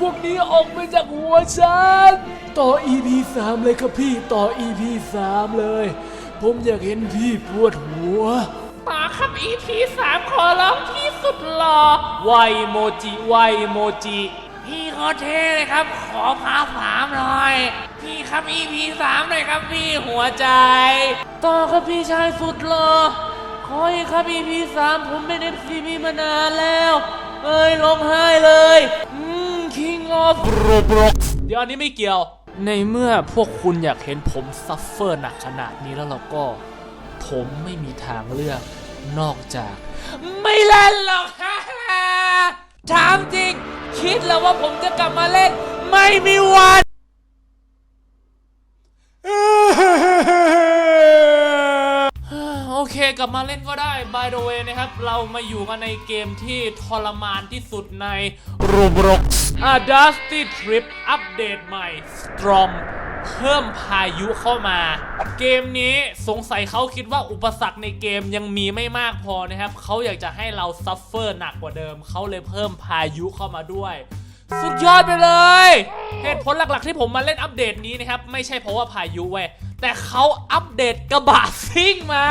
พวกนี้ออกไปจากหัวฉัน ต่อ EP 3 เลยครับพี่ต่อ EP 3 เลย ผมอยากเห็นพี่ปวดหัวต่อครับ EP สามขอร้องที่สุดหล่อไวโมจิไวโมจิ พี่โคตรเท่เลยครับ ขอพาสามหน่อย พี่ครับ EP สามหน่อยครับพี่หัวใจ ต่อครับพี่ชายสุดหล่อขออีกครับ EP สามผมเป็น FC พี่มานานแล้ว เอ้ยร้องไห้เลย อืม King of Roblox เดี๋ยวอันนี้ไม่เกี่ยว ในเมื่อพวกคุณอยากเห็นผมซัฟเฟอร์หนักขนาดนี้แล้วเราก็ ผมไม่มีทางเลือกนอกจาก ไม่เล่นหรอกฮ่าฮ่าถามจริง คิดแล้วว่าผมจะกลับมาเล่น ไม่มีวัน โอเค กลับมาเล่นก็ได้ by the way นะครับ เรามาอยู่กันในเกมที่ทรมานที่สุดใน Roblox A Dusty Trip อัปเดตใหม่ Storm เพิ่มพายุเข้ามา เกมนี้สงสัยเขาคิดว่าอุปสรรคในเกมยังมีไม่มากพอนะครับเขาอยากจะให้เราซัฟเฟอร์หนักกว่าเดิม เขาเลยเพิ่มพายุเข้ามาด้วยสุดยอดไปเลย เหตุผลหลักๆที่ผมมาเล่นอัปเดตนี้นะครับ ไม่ใช่เพราะว่าพายุเว้ยแต่เขาอัปเดตกระบะซิ่งมา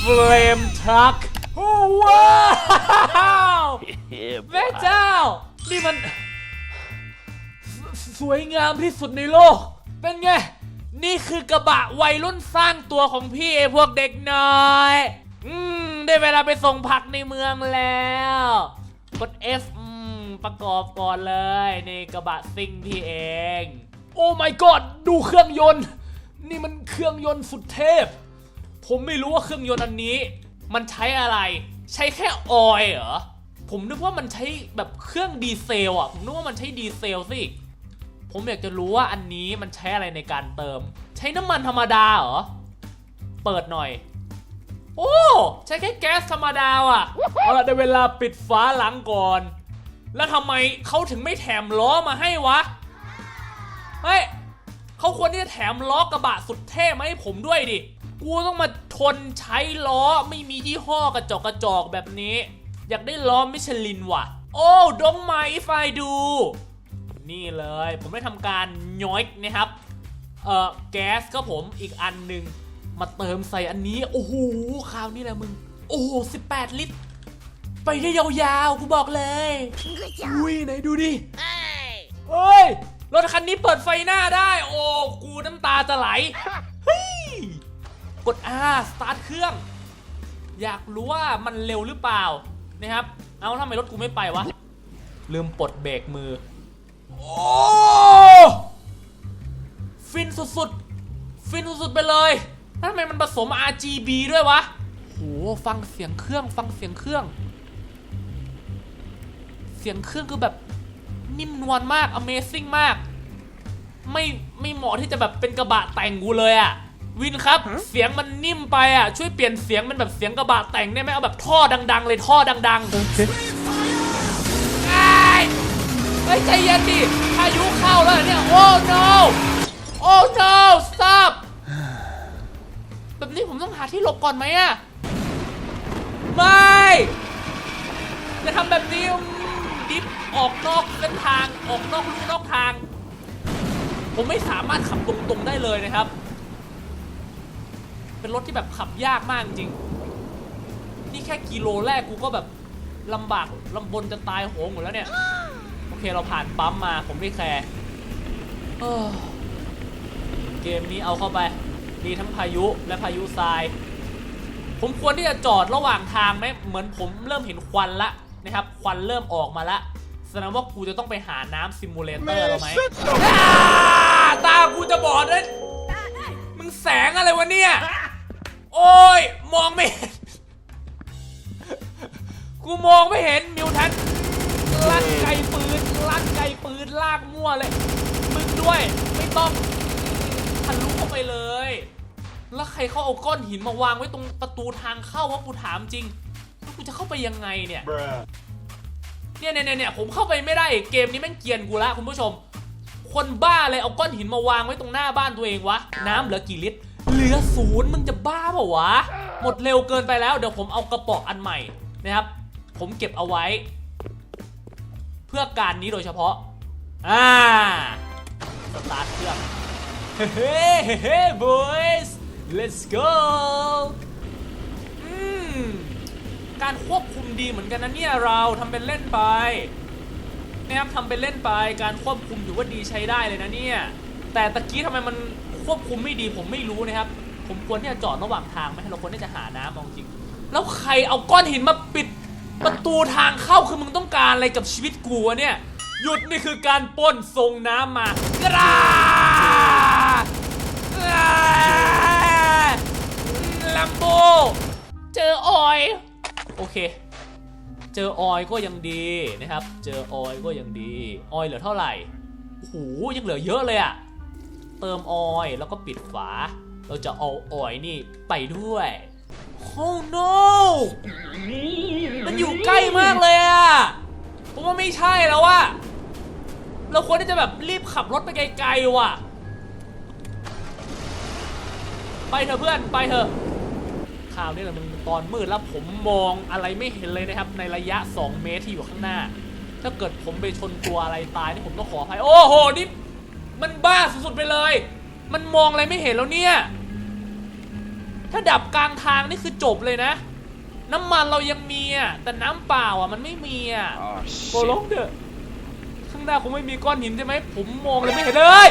เฟรมทรัคโอ้ว้าวแม่เจ้า นี่มันสสวยงามที่สุดในโลก เป็นไง นี่คือกระบะวัยรุ่นสร้างตัวของพี่ไอ้พวกเด็กน้อย อืม ได้เวลาไปส่งผักในเมืองแล้ว กด F อืม ประกอบก่อนเลย นี่กระบะซิ่งพี่เอง โอ้ my god ดูเครื่องยนต์ นี่มันเครื่องยนต์สุดเทพ ผมไม่รู้ว่าเครื่องยนต์อันนี้ มันใช้อะไร ใช้แค่ออยล์เหรอ ผมนึกว่ามันใช้แบบเครื่องดีเซลอะ ผมนึกว่ามันใช้ดีเซลสิผมอยากจะรู้ว่าอันนี้มันใช้อะไรในการเติม ใช้น้ำมันธรรมดาเหรอ เปิดหน่อย โอ้ใช้แค่แก๊สธรรมดาอะเอาละได้เวลาปิดฝาหลังก่อน แล้วทำไมเขาถึงไม่แถมล้อมาให้วะ เฮ้ย เขาควรที่จะแถมล้อกระบะสุดเท่มาให้ผมด้วยดิ กูต้องมาทนใช้ล้อไม่มียี่ห้อกระจอกกระจอกแบบนี้ อยากได้ล้อมิชลินว่ะ โอ้ดงไมไฟดู นี่เลย ผมได้ทำการย้อยนะครับ เอ่อแก๊สก็ผมอีกอันหนึ่งมาเติมใส่อันนี้ โอ้โหคราวนี้แหละมึง โอ้โห18 ลิตร ไปได้ยาวๆ กูบอกเลย อุ้ยไหนดูดิเฮ้ย รถคันนี้เปิดไฟหน้าได้ โอ้ กูน้ำตาจะไหลเฮ้ยกด R สตาร์ทเครื่อง อยากรู้ว่ามันเร็วหรือเปล่านะครับ เอาทำไมรถกูไม่ไปวะ ลืมปลดเบรกมือ โอ้ฟินสุดๆ ฟินสุดๆไปเลยทำไมมันผสม RGB ด้วยวะโหฟังเสียงเครื่องฟังเสียงเครื่อง เสียงเครื่องคือแบบ นิ่มนวลมาก Amazing มาก ไม่ไม่เหมาะที่จะแบบเป็นกระบะแต่งกูเลยอะวินครับ เสียงมันนิ่มไปอะช่วยเปลี่ยนเสียงเป็นแบบเสียงกระบะแต่งได้ไหมเอาแบบท่อดัง ๆ เลยท่อดังๆโอเคไอ้ยเฮ้ยใจเย็นดิพายุเข้าแล้วเนี่ยโอ้ no โอ้ no stop แบบนี้ผมต้องหาที่หลบก่อนไหมอะไม่จะทำแบบนี้ ออกนอกเส้นทางออกนอกลู่นอกทาง ผมไม่สามารถขับตรงๆได้เลยนะครับ เป็นรถที่แบบขับยากมากจริง นี่แค่กิโลแรกกูก็แบบลำบากลำบนจะตายโหงหมดแล้วเนี่ย โอเคเราผ่านปั๊มมาผมไม่แคร์เออเกมนี้เอาเข้าไป มีทั้งพายุและพายุทราย ผมควรที่จะจอดระหว่างทางไหมเหมือนผมเริ่มเห็นควันละนะครับ ควันเริ่มออกมาละ แสดงว่ากูจะต้องไปหาน้ำซิมูเลเตอร์แล้วไหมอ่าตากูจะบอดเลยมึงแสงอะไรวะเนี่ย โอ้ย มองไม่เห็น กูมองไม่เห็นมิวทันลั่นไกปืนลั่นไกปืนลากมั่วเลย มึงด้วย ไม่ต้องทะลุเข้าไปเลย แล้วใครเขาเอาก้อนหินมาวางไว้ตรงประตูทางเข้าวะกูถามจริงแล้วกูจะเข้าไปยังไงเนี่ย เนี่ยเนี่ยเนี่ยผมเข้าไปไม่ได้เกมนี้แม่งเกียนกูละคุณผู้ชม คนบ้าเลยเอาก้อนหินมาวางไว้ตรงหน้าบ้านตัวเองวะ น้ำเหลือกี่ลิตร เหลือศูนย์มึงจะบ้าเปล่าวะ หมดเร็วเกินไปแล้วเดี๋ยวผมเอากระป๋องอันใหม่นะครับ ผมเก็บเอาไว้ เพื่อการนี้โดยเฉพาะ อ่า สตาร์ทเครื่อง เฮ้เฮ้เฮ้ boys let's go อืม การควบคุมดีเหมือนกันนะเนี่ยเราทำเป็นเล่นไปนะครับทำเป็นเล่นไปการควบคุมถือว่าดีใช้ได้เลยนะเนี่ยแต่ตะกี้ทำไมมันควบคุมไม่ดีผมไม่รู้นะครับ ผมควรที่จะจอดระหว่างทางไหมเราควรที่จะหาน้ำเอาจริง แล้วใครเอาก้อนหินมาปิดประตูทางเข้าคือมึงต้องการอะไรกับชีวิตกูเนี่ยหยุดนี่คือการป้นส่งน้ำมากราลัมโบเจอออย โอเค เจอออยก็ยังดีนะครับ เจอออยก็ยังดี ออยเหลือเท่าไหร่โอ้โหยังเหลือเยอะเลยอะเติมออยแล้วก็ปิดฝา เราจะเอาออยนี่ไปด้วยโอ้ no มันอยู่ใกล้มากเลยอะผมว่าไม่ใช่แล้วอะเราควรที่จะแบบรีบขับรถไปไกลๆว่ะ ไปเถอะเพื่อนไปเถอะข่าวนี่แหละมัน ตอนมืดแล้วผมมองอะไรไม่เห็นเลยนะครับ ในระยะ 2 เมตรที่อยู่ข้างหน้า ถ้าเกิดผมไปชนตัวอะไรตายนี่ผมต้องขออภัยโอ้โหนี่มันบ้าสุดๆไปเลย มันมองอะไรไม่เห็นแล้วเนี่ย ถ้าดับกลางทางนี่คือจบเลยนะ น้ำมันเรายังมีอะแต่น้ำเปล่าอะมันไม่มีอะ Oh โกล shit. งเถอะข้างหน้าคงไม่มีก้อนหินใช่ไหมผมมองเลยไม่เห็นเลย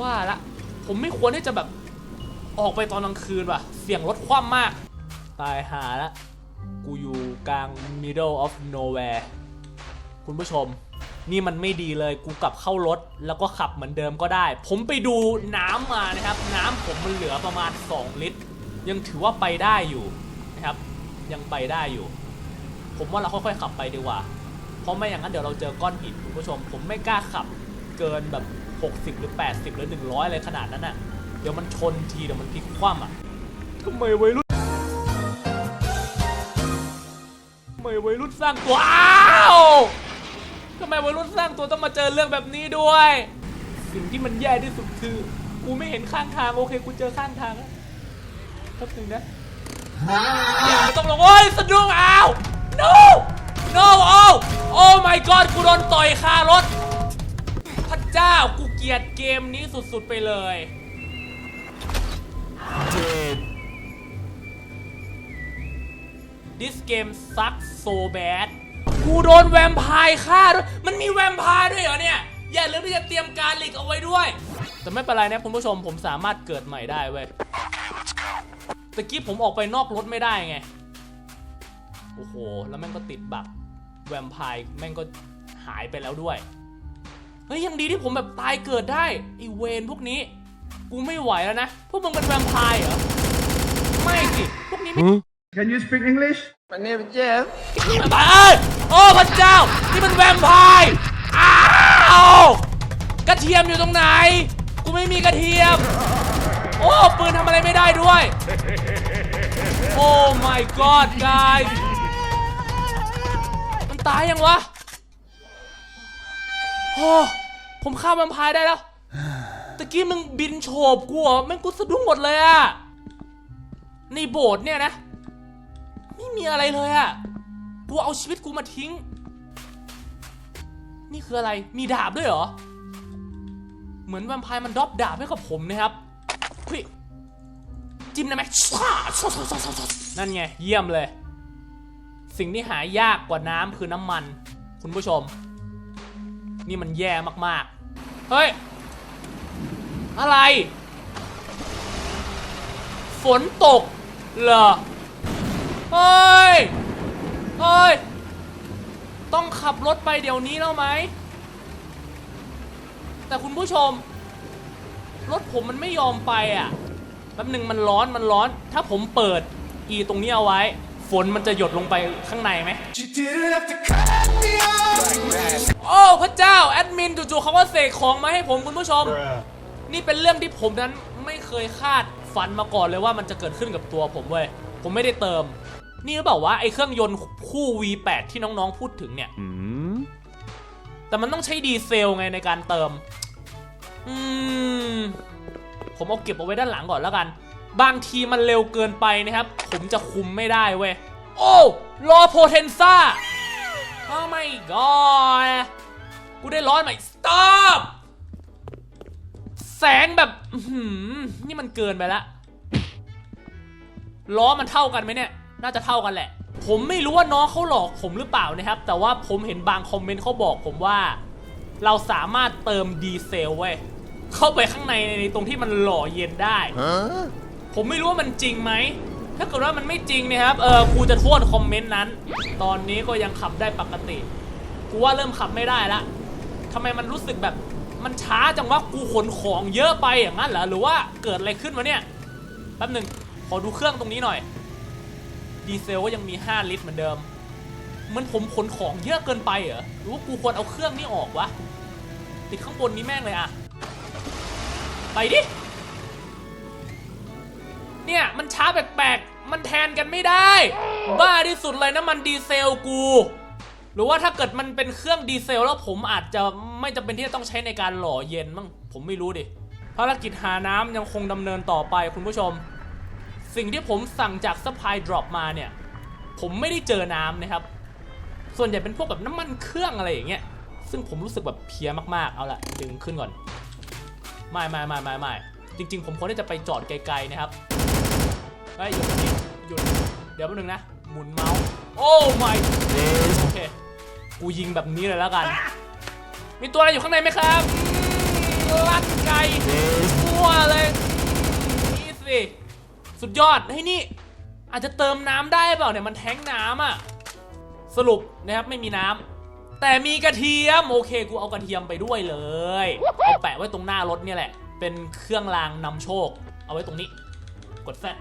ว่าละ ผมไม่ควรที่จะแบบ ออกไปตอนกลางคืนว่ะ เสี่ยงรถคว่ำมาก ตายหาละกูอยู่กลาง middle of nowhere คุณผู้ชม นี่มันไม่ดีเลยกูกลับเข้ารถแล้วก็ขับเหมือนเดิมก็ได้ ผมไปดูน้ำมานะครับ น้ำผมมันเหลือประมาณ 2 ลิตร ยังถือว่าไปได้อยู่นะครับ ยังไปได้อยู่ ผมว่าเราค่อยๆขับไปดีกว่า เพราะไม่อย่างนั้นเดี๋ยวเราเจอก้อนหินคุณผู้ชม ผมไม่กล้าขับเกินแบบ 60 หรือ 80 หรือ 100 อะไรขนาดนั้นอะ ดี๋ยวมันชนทีเดี๋ยวมันพลิกคว่ำอะทำไมวัยรุ่นทำไมวัยรุ่นสร้างตัวอ้าวทำไมวัยรุ่นสร้างตัวต้องมาเจอเรื่องแบบนี้ด้วย สิ่งที่มันแย่ที่สุดคือกูไม่เห็นข้างทางโอเคกูเจอข้างทางแล้วแป๊บนึงนะอย่าไม่ต้องลงโอ้ยสะดุ้งอ้าว no no โอ้ oh my god กูโดนต่อยคารถ พระเจ้ากูเกลียดเกมนี้สุดๆไปเลย Dead. this game sucks so bad กูโดนแวมไพร์ฆ่าด้วย มันมีแวมไพร์ด้วยเหรอเนี่ย อย่าลืมที่จะเตรียมการหลีกเอาไว้ด้วย แต่ไม่เป็นไรนะคุณผู้ชม ผมสามารถเกิดใหม่ได้เว้ยตะกี้ผมออกไปนอกรถไม่ได้ไง โอ้โห แล้วแม่งก็ติดบักแวมไพร์แม่งก็หายไปแล้วด้วย เฮ้ยยังดีที่ผมแบบตายเกิดได้ไอเวนพวกนี้ กูไม่ไหวแล้วนะ พวกมึงเป็นแวมไพร์เหรอ ไม่สิ พวกนี้ไม่ Can you speak English? My name is Jeff. ตายโอ้พระเจ้า นี่มันแวมไพร์อ้าวกระเทียมอยู่ตรงไหน กูไม่มีกระเทียม โอ้ปืนทำอะไรไม่ได้ด้วย โอ้ my god guys มันตายยังวะโอ้ผมฆ่าแวมไพร์ได้แล้ว ตะกี้มึงบินโฉบกูเหรอแม่งกูสะดุ้งหมดเลยอะในโบสถ์เนี่ยนะ ไม่มีอะไรเลยอะกูเอาชีวิตกูมาทิ้ง นี่คืออะไรมีดาบด้วยเหรอ เหมือนแวมไพร์มันดรอปดาบให้กับผมนะครับเฮ้ยจิ้มได้ไหมนั่นไง เยี่ยมเลย สิ่งที่หายากกว่าน้ำคือน้ำมัน คุณผู้ชม นี่มันแย่มากๆ เฮ้ย อะไร ฝนตก เหรอเฮ้ยเฮ้ย ต้องขับรถไปเดี๋ยวนี้แล้วไหม แต่คุณผู้ชม รถผมมันไม่ยอมไปอะ แป๊บหนึ่งมันร้อนมันร้อน ถ้าผมเปิดอีตรงนี้เอาไว้ ฝนมันจะหยดลงไปข้างในไหม โอ้ พระเจ้า แอดมินจู่ๆเขาก็เสกของมาให้ผมคุณผู้ชม นี่เป็นเรื่องที่ผมนั้นไม่เคยคาดฝันมาก่อนเลยว่ามันจะเกิดขึ้นกับตัวผมเว้ย ผมไม่ได้เติม นี่หรือเปล่าวะไอ้เครื่องยนต์คู่ V8 ที่น้องๆพูดถึงเนี่ย แต่มันต้องใช้ดีเซลไงในการเติม อืม ผมเอาเก็บเอาไว้ด้านหลังก่อนแล้วกัน บางทีมันเร็วเกินไปนะครับ ผมจะคุมไม่ได้เว้ย โอ้รอโพเทนซ่าโอ้ my god กูได้ร้อนไหม stop แสงแบบอื้อหือนี่มันเกินไปละล้อมันเท่ากันไหมเนี่ย น่าจะเท่ากันแหละ ผมไม่รู้ว่าน้องเขาหลอกผมหรือเปล่านะครับ แต่ว่าผมเห็นบางคอมเมนต์เขาบอกผมว่า เราสามารถเติมดีเซลเว้ยเข้าไปข้างในในตรงที่มันหล่อเย็นได้ ผมไม่รู้ว่ามันจริงไหม ถ้าเกิดว่ามันไม่จริงเนะครับ เออกูจะโทษคอมเมนต์นั้น ตอนนี้ก็ยังขับได้ปกติ กูว่าเริ่มขับไม่ได้ละทำไมมันรู้สึกแบบ มันช้าจังวะกูขนของเยอะไปอย่างนั้นเหรอหรือว่าเกิดอะไรขึ้นวะเนี่ยแป๊บหนึ่งขอดูเครื่องตรงนี้หน่อย ดีเซลก็ยังมี 5 ลิตรเหมือนเดิมมันผมขนของเยอะเกินไปเหรอหรือว่ากูควรเอาเครื่องนี้ออกวะติดข้างบนนี้แม่งเลยอะไปดิเนี่ยมันช้าแปลกๆมันแทนกันไม่ได้ บ้าที่สุดเลยน้ำมันดีเซลกู หรือว่าถ้าเกิดมันเป็นเครื่องดีเซลแล้วผมอาจจะ ไม่จำเป็นที่จะต้องใช้ในการหล่อเย็นมั้งผมไม่รู้ดิภารกิจหาน้ำยังคงดำเนินต่อไปคุณผู้ชม สิ่งที่ผมสั่งจากซัพพลายดรอปมาเนี่ย ผมไม่ได้เจอน้ำนะครับ ส่วนใหญ่เป็นพวกแบบน้ำมันเครื่องอะไรอย่างเงี้ยซึ่งผมรู้สึกแบบเพลียมากๆ เอาละดึงขึ้นก่อน ไม่ไม่ไม่ไม่ไม่จริง ๆ ผมควรที่จะไปจอดไกลๆนะครับเฮ้ยหยุดหยุดหยุดเดี๋ยวแป๊บนึงนะ หมุนเมาส์ โอ้ my โอเค กูยิงแบบนี้เลยแล้วกัน มีตัวอะไรอยู่ข้างในไหมครับลั่นไก่มั่วเลยนี่สิสุดยอดเฮ้นี่ อาจจะเติมน้ำได้เปล่าเนี่ยมันแท้งน้ำอะสรุปนะครับไม่มีน้ำแต่มีกระเทียมโอเคกูเอากระเทียมไปด้วยเลยเอาแปะไว้ตรงหน้ารถเนี่ยแหละ เป็นเครื่องรางนำโชค เอาไว้ตรงนี้ กดแซด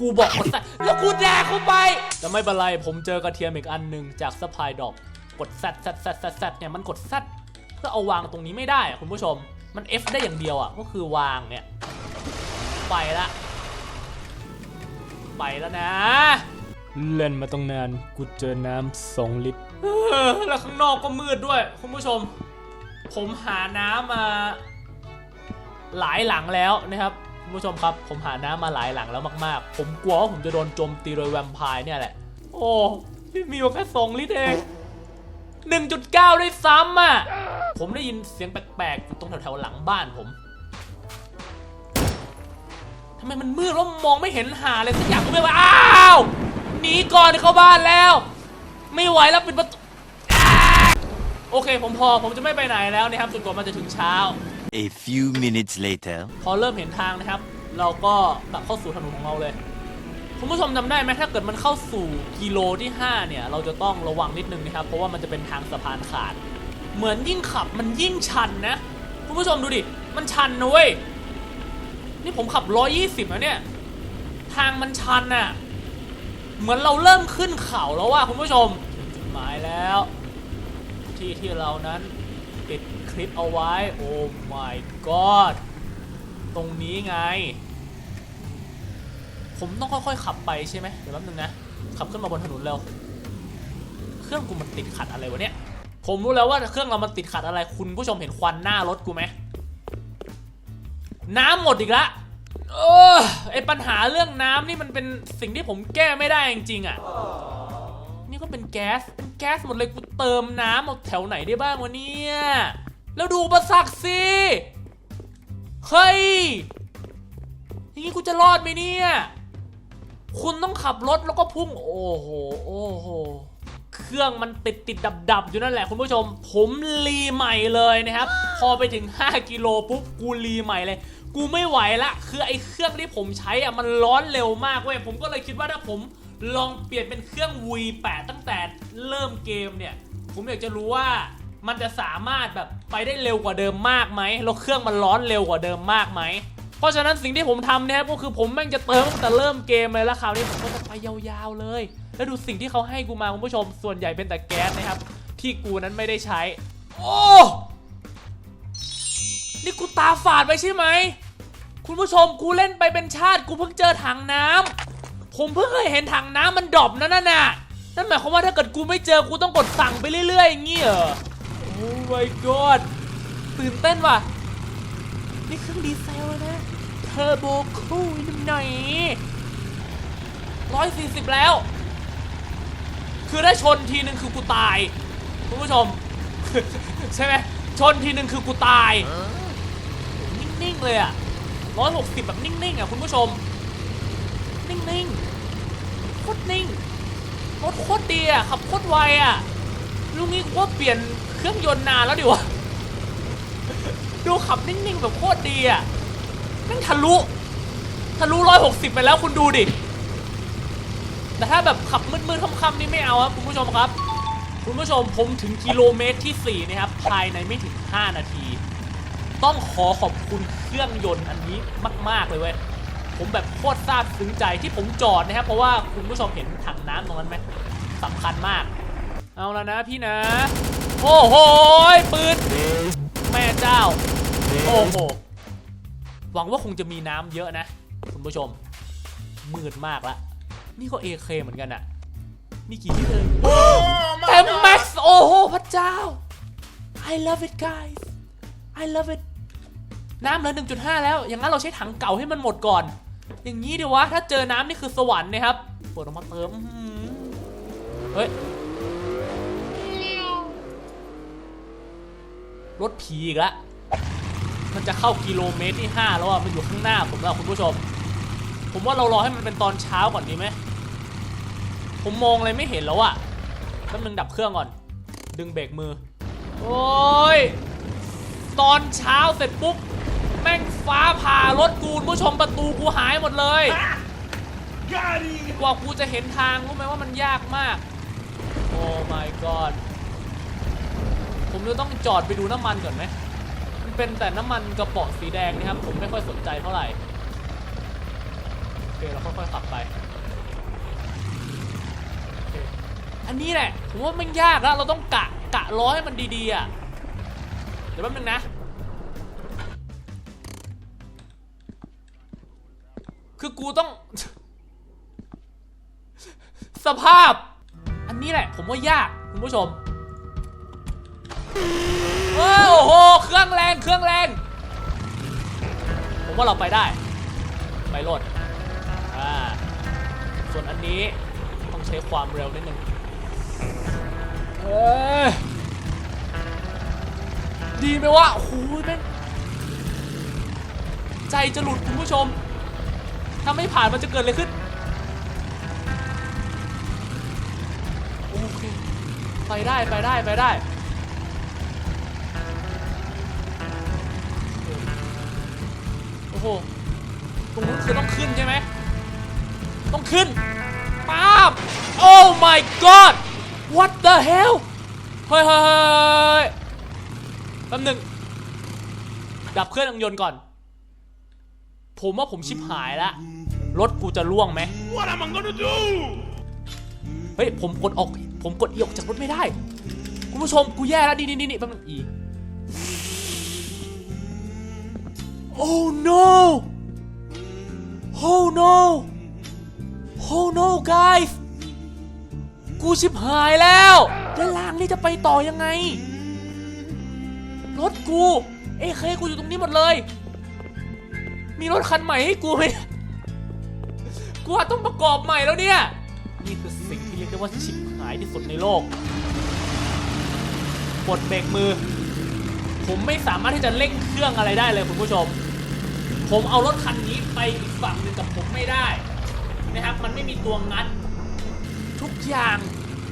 กูบอกกดแซดแล้วกูแดกเข้าไปแต่ไม่เป็นไรผมเจอกระเทียมอีกอันหนึ่งจากสปายดอกกดแซดแซดแซดแซดเนี่ยมันกดแซด เพื่อเอาวางตรงนี้ไม่ได้อะคุณผู้ชม มัน F ได้อย่างเดียวอะ ก็คือวางเนี่ย ไปละ ไปแล้วนะ เล่นมาตั้งนาน กูเจอน้ำสองลิตรแล้วข้างนอกก็มืดด้วย คุณผู้ชม ผมหาน้ำมาหลายหลังแล้วนะครับคุณผู้ชมครับ ผมหาน้ำมาหลายหลังแล้วมากๆ ผมกลัวว่าผมจะโดนโจมตีโดยแวมไพร์เนี่ยแหละ โอ้ มีอยู่แค่สองลิตรเอง 1.9ด้วยซ้ำอะ ผมได้ยินเสียงแปลกๆอยู่ตรงแถวๆหลังบ้านผมทำไมมันมืดว่ามองไม่เห็นหาเลยสักอย่างก็ไม่ว่าอ้าวหนีก่อนเข้าบ้านแล้ว ไม่ไหวแล้วปิดประตูอ้าโอเคผมพอผมจะไม่ไปไหนแล้วนะครับจนกว่ามันจะถึงเช้า A few minutes later. พอเริ่มเห็นทางนะครับ เราก็กลับเข้าสู่ถนนของเราเลยคุณผู้ชมจำได้ไหมถ้าเกิดมันเข้าสู่กิโลที่ 5 เนี่ย เราจะต้องระวังนิดนึงนะครับ เพราะว่ามันจะเป็นทางสะพานขาด เหมือนยิ่งขับมันยิ่งชันนะ คุณผู้ชมดูดิ มันชันนะเว้ย นี่ผมขับ 120นะเนี่ย ทางมันชันน่ะ เหมือนเราเริ่มขึ้นเขาแล้วว่ะคุณผู้ชม ถึงจุดหมายแล้ว ที่ที่เรานั้นติดคลิปเอาไว้ โอ้ my god ตรงนี้ไง ผมต้องค่อยๆ ขับไปใช่ไหมเดี๋ยวแป๊บนึงนะ ขับขึ้นมาบนถนนเร็ว เครื่องกูมันติดขัดอะไรวะเนี่ย ผมรู้แล้วว่าเครื่องเรามันติดขัดอะไร คุณผู้ชมเห็นควันหน้ารถกูไหม น้ำหมดอีกละเออไอปัญหาเรื่องน้ำนี่มันเป็นสิ่งที่ผมแก้ไม่ได้จริงๆอะ นี่ก็เป็นแก๊สเป็นแก๊สหมดเลยกูเติมน้ำเอาแถวไหนได้บ้างวะเนี่ยแล้วดูประสักสิเฮ้ยอย่างนี้กูจะรอดไหมเนี่ย คุณต้องขับรถแล้วก็พุ่ง โอ้โห โอ้โห เครื่องมันติดติดดับดับอยู่นั่นแหละคุณผู้ชม ผมรีใหม่เลยนะครับ พอไปถึง 5 กิโลปุ๊บกูรีใหม่เลย กูไม่ไหวละคือไอ้เครื่องที่ผมใช้อะมันร้อนเร็วมากเว้ยผมก็เลยคิดว่าถ้าผมลองเปลี่ยนเป็นเครื่อง V8 ตั้งแต่เริ่มเกมเนี่ย ผมอยากจะรู้ว่ามันจะสามารถแบบไปได้เร็วกว่าเดิมมากไหมแล้วเครื่องมันร้อนเร็วกว่าเดิมมากไหม เพราะฉะนั้นสิ่งที่ผมทำเนี่ยก็คือผมแม่งจะเติมตั้งแต่เริ่มเกมเลยแล้วคราวนี้ผมก็จะไปยาวๆเลย แล้วดูสิ่งที่เขาให้กูมาคุณผู้ชม ส่วนใหญ่เป็นแต่แก๊สนะครับ ที่กูนั้นไม่ได้ใช้ โอ้นี่กูตาฝาดไปใช่ไหมคุณผู้ชมกูเล่นไปเป็นชาติกูเพิ่งเจอถังน้ำผมเพิ่งเคยเห็นถังน้ำมันดรอปนั่นน่ะนั่นหมายความว่าถ้าเกิดกูไม่เจอกูต้องกดสั่งไปเรื่อยๆอย่างงี้เหรอโอ้ my god ตื่นเต้นว่ะนี่เครื่องดีเซลเลยนะ อร์โบคูลนิดหน่อยร้อยสี่สิบแล้ว คือถ้าชนทีนึงคือกูตาย คุณผู้ชม ใช่ไหมชนทีนึงคือกูตาย นิ่ง ๆ เลยอะร้อยหกสิบแบบนิ่ง ๆอะคุณผู้ชม นิ่ง ๆ โคตรนิ่งรถโคตรดีอะขับโคตรไวอะลุงนี้กูว่าเปลี่ยนเครื่องยนต์นานแล้วดิวะ ดูขับนิ่ง ๆ แบบโคตรดีอะ แม่งทะลุ ทะลุร้อยหกสิบไปแล้วคุณดูดิ แต่ถ้าแบบขับมืดๆค่ำๆนี่ไม่เอาครับคุณผู้ชมครับ คุณผู้ชมผมถึงกิโลเมตรที่ 4 นะครับ ภายในไม่ถึง 5 นาที ต้องขอขอบคุณเครื่องยนต์อันนี้มาก ๆ เลยเว้ย ผมแบบโคตรซาบซึ้งใจที่ผมจอดนะครับ เพราะว่าคุณผู้ชมเห็นถังน้ำตรงนั้นไหมสำคัญมาก เอาแล้วนะพี่นะ โอ้โหปืนแม่เจ้า โอ้โห หวังว่าคงจะมีน้ำเยอะนะคุณผู้ชม มืดมากละ นี่ก็ AK เหมือนกันอะมีกี่ที่เลยเต็มแม็กซ์โอ้โหพระเจ้า I love it guys I love it น้ำเหลือ1.5 แล้ว อย่างนั้นเราใช้ถังเก่าให้มันหมดก่อน อย่างนี้ดีวะ ถ้าเจอน้ำนี่คือสวรรค์นะครับเปิดออกมาเติมอื้อหือเฮ้ย รถผีอีกแล้ว มันจะเข้ากิโลเมตรที่ 5 แล้วอะ มันอยู่ข้างหน้าผมแล้วคุณผู้ชม ผมว่าเรารอให้มันเป็นตอนเช้าก่อนดีไหม ผมมองอะไรไม่เห็นแล้วอะแป๊บนึงดับเครื่องก่อน ดึงเบรกมือ โอ้ย ตอนเช้าเสร็จปุ๊บ แม่งฟ้าผ่ารถกูคุณผู้ชมประตูกูหายหมดเลยกว่ากูจะเห็นทางรู้ไหมว่ามันยากมาก โอ้ my god ผมจะต้องจอดไปดูน้ำมันก่อนไหม เป็นแต่น้ำมันกระป๋องสีแดงนะครับ ผมไม่ค่อยสนใจเท่าไหร่โอเคเราค่อยๆขับไป อันนี้แหละผมว่ามันยากแล้วเราต้องกะกะล้อให้มันดีๆอะเดี๋ยวแป๊บนึงนะคือกูต้อง สภาพ อันนี้แหละ ผมว่ายากคุณผู้ชม โอ้โห เครื่องแรง เครื่องแรง ผมว่าเราไปได้ ไปรถอ่า ส่วนอันนี้ต้องใช้ความเร็วนิดนึงเอ้ยดีไหมวะโอ้โหแม่งใจจะหลุดคุณผู้ชม ถ้าไม่ผ่านมันจะเกิดอะไรขึ้น โอเค ไปได้ ไปได้ ไปได้ อ้โหตรงนู้นคือต้องขึ้นใช่ไหมต้องขึ้นป๊าบ Oh my god What the hell เฮ้ยเฮ้ยเฮ้ยแป๊บหนึงดับเครื่องยนต์ก่อน ผมว่าผมชิบหายแล้วรถกูจะล่วงไหม What am I gonna do? เฮ้ยผมกดออก ผมกดอีออกจากรถไม่ได้ คุณผู้ชมกูแย่แล้วนี่นี่นี่แป๊บนึงอี Oh no Oh no Oh no guys กูชิบหายแล้วด้านล่างนี่จะไปต่อยังไง รถกู เอ้เคกูอยู่ตรงนี้หมดเลย มีรถคันใหม่ให้กูไหมกูต้องประกอบใหม่แล้วเนี่ย นี่คือสิ่งที่เรียกได้ว่าชิบหายที่สุดในโลกปลดเบรกมือ ผมไม่สามารถที่จะเร่งเครื่องอะไรได้เลยคุณผู้ชม ผมเอารถคันนี้ไปอีกฝั่งหนึ่งกับผมไม่ได้นะครับ มันไม่มีตัวงัด ทุกอย่าง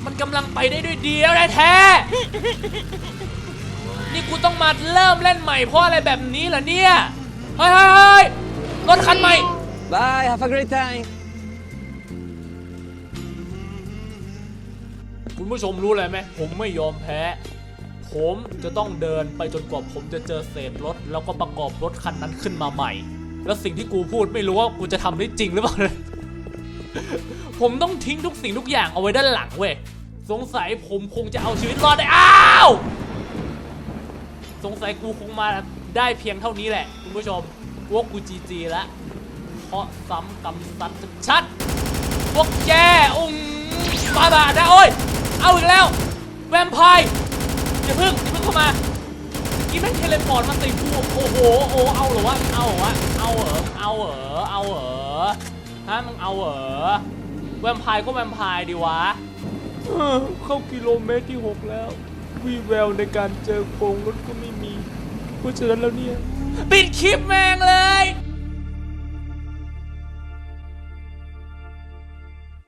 มันกำลังไปได้ด้วยดีแล้วแท้ๆนี่กูต้องมาเริ่มเล่นใหม่เพราะอะไรแบบนี้เหรอเนี่ย เฮ้ยเฮ้ยเฮ้ยรถคันใหม่ Bye, have a great time. คุณผู้ชมรู้เลยไหม ผมไม่ยอมแพ้ ผมจะต้องเดินไปจนกว่าผมจะเจอเศษรถ แล้วก็ประกอบรถคันนั้นขึ้นมาใหม่ แล้วสิ่งที่กูพูดไม่รู้ว่ากูจะทำได้จริงหรือเปล่าผมต้องทิ้งทุกสิ่งทุกอย่างเอาไว้ด้านหลังเว้ยสงสัยผมคงจะเอาชีวิตรอดได้อ้าวสงสัยกูคงมาได้เพียงเท่านี้แหละคุณผู้ชมพวกกูจีจีแล้วเพราะซ้ำกำซัดชัดพวกแกอุ้งบาบาได้โอ้ยเอาอีกแล้ว แวมไพร์อย่าเพิ่งอย่าเพิ่งเข้ามา อีแม่งเทเลพอร์ตมาติกูโอ้โหโอ้เอาเหรอวะเอาเหรอวะเอาเหรอเอาเหรอเอาเหรอฮะมึงเอาเหรอแวมไพร์ก็แวมไพร์ดีวะเออเข้ากิโลเมตรที่ 6 แล้ววี่แววในการเจอโครงรถก็ไม่มี เพราะฉะนั้นแล้วเนี่ย ปิดคลิปแม่งเลย